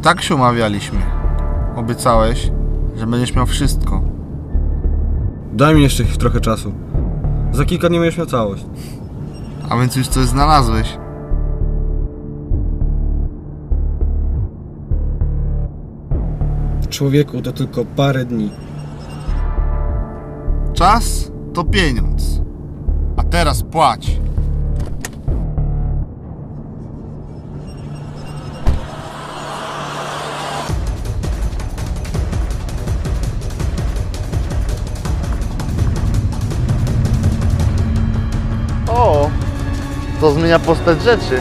tak się umawialiśmy. Obiecałeś, że będziesz miał wszystko. Daj mi jeszcze trochę czasu. Za kilka dni będziesz miał całość. A więc już coś znalazłeś. Człowieku, to tylko parę dni. Czas to pieniądz. A teraz płać. To zmienia postać rzeczy.